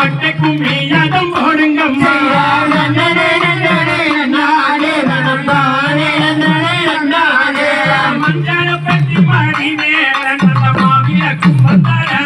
வட்ட கும்மியாட்டம் போடுங்கம்மா மஞ்சான பட்டி மாடி மேல நல்ல கும்பத்தார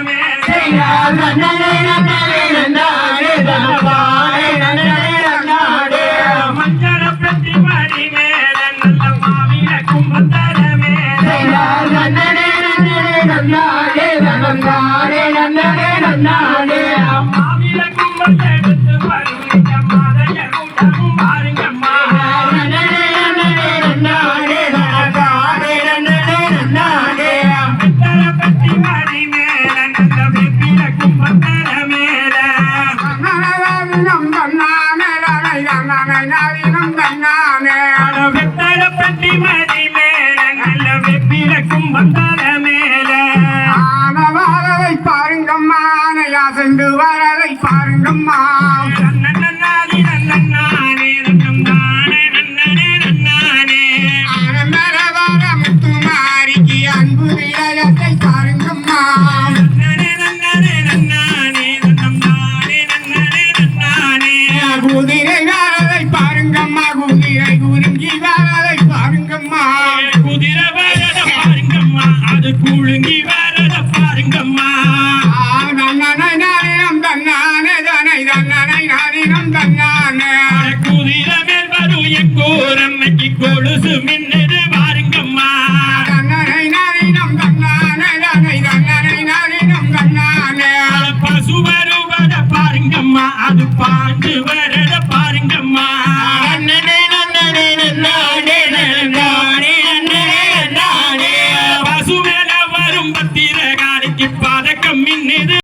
பட்டி மாடி மேல. நல்ல வெப்பில கும்பத்தார மேல சென்று வரதை பாருங்கம்மா. முத்துமாரிக்கு அன்பு விளையத்தை பாருங்கம்மா. நன்னனே அது வரத பாருங்கம்மா. தன்னனை நாரினம் குதிரை மேல் வரும் எங்கூரம்மைக்கு கொலுசு மின்னது பாருங்கம்மா பசு வருவத பாருங்கம்மா அது பாண்டு வரத பாருங்கம்மா. நன்னனை பசு மேல மின்னுது